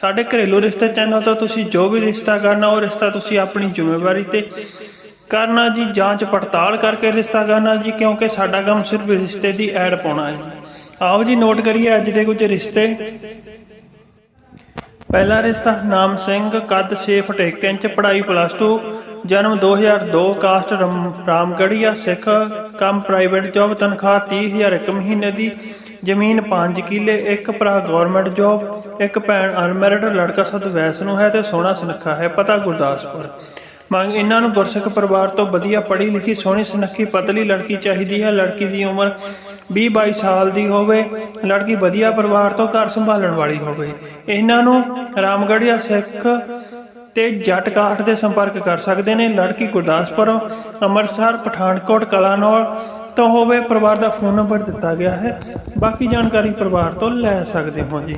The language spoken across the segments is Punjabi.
ਸਾਡੇ ਘਰੇਲੂ ਰਿਸ਼ਤੇ ਚੈਨਲ ਤੋਂ ਤੁਸੀਂ ਜੋ ਵੀ ਰਿਸ਼ਤਾ ਕਰਨਾ, ਉਹ ਰਿਸ਼ਤਾ ਤੁਸੀਂ ਆਪਣੀ ਜ਼ਿੰਮੇਵਾਰੀ ਤੇ ਕਰਨਾ ਜੀ। ਜਾਂਚ ਪੜਤਾਲ ਕਰਕੇ ਰਿਸ਼ਤਾ ਕਰਨਾ ਜੀ, ਕਿਉਂਕਿ ਸਾਡਾ ਕੰਮ ਸਿਰਫ ਰਿਸ਼ਤੇ ਦੀ ਐਡ ਪਾਉਣਾ ਹੈ। ਆਓ ਜੀ, ਨੋਟ ਕਰੀਏ ਅੱਜ ਦੇ ਕੁਝ ਰਿਸ਼ਤੇ। ਪਹਿਲਾ ਰਿਸ਼ਤਾ, ਨਾਮ ਸਿੰਘ, ਕੱਦ 6 ਫੁੱਟ 1 ਇੰਚ, ਪੜ੍ਹਾਈ ਪਲੱਸ 2 ਜਨਮ 2002 ਕਾਸਟ ਰਮ- ਰਾਮਗੜੀਆ ਸਿੱਖ, ਕੰਮ ਪ੍ਰਾਈਵੇਟ ਜੌਬ ਤਨਖਾਹ 30000 ਇੱਕ ਮਹੀਨੇ ਦੀ। ਜ਼ਮੀਨ 5 ਕਿੱਲੇ, ਇੱਕ ਭਰਾ ਗਵਰਨਮੈਂਟ ਜੌਬ ਇੱਕ ਭੈਣ ਅਨਮੈਰਿਡ ਲੜਕਾ ਸਦ ਵੈਸ ਨੂੰ ਹੈ ਤੇ ਸੋਹਣਾ ਸੁਨੱਖਾ ਹੈ, ਪਤਾ ਗੁਰਦਾਸਪੁਰ। ਮੰਗ ਇਹਨਾਂ ਨੂੰ ਗੁਰਸਿੱਖ ਪਰਿਵਾਰ ਤੋਂ ਵਧੀਆ ਪੜ੍ਹੀ ਲਿਖੀ, ਸੋਹਣੀ ਸੁਨੱਖੀ, ਪਤਲੀ ਲੜਕੀ ਚਾਹੀਦੀ ਹੈ। ਲੜਕੀ ਦੀ ਉਮਰ 20 22 ਸਾਲ ਦੀ ਹੋਵੇ, ਲੜਕੀ ਵਧੀਆ ਪਰਿਵਾਰ ਤੋਂ ਘਰ ਸੰਭਾਲਣ ਵਾਲੀ ਹੋਵੇ। ਇਹਨਾਂ ਨੂੰ ਰਾਮਗੜੀਆ ਸਿੱਖ ਤੇ ਜੱਟ ਕਾਠ ਦੇ ਸੰਪਰਕ ਕਰ ਸਕਦੇ ਨੇ ਲੜਕੀ ਗੁਰਦਾਸਪੁਰ ਅੰਮ੍ਰਿਤਸਰ, ਪਠਾਨਕੋਟ, ਕਲਾਨੌਰ ਤੋਂ ਹੋਵੇ ਪਰਿਵਾਰ ਦਾ ਫੋਨ ਨੰਬਰ ਦਿੱਤਾ ਗਿਆ ਹੈ। ਬਾਕੀ ਜਾਣਕਾਰੀ ਪਰਿਵਾਰ ਤੋਂ ਲੈ ਸਕਦੇ ਹੋ ਜੀ।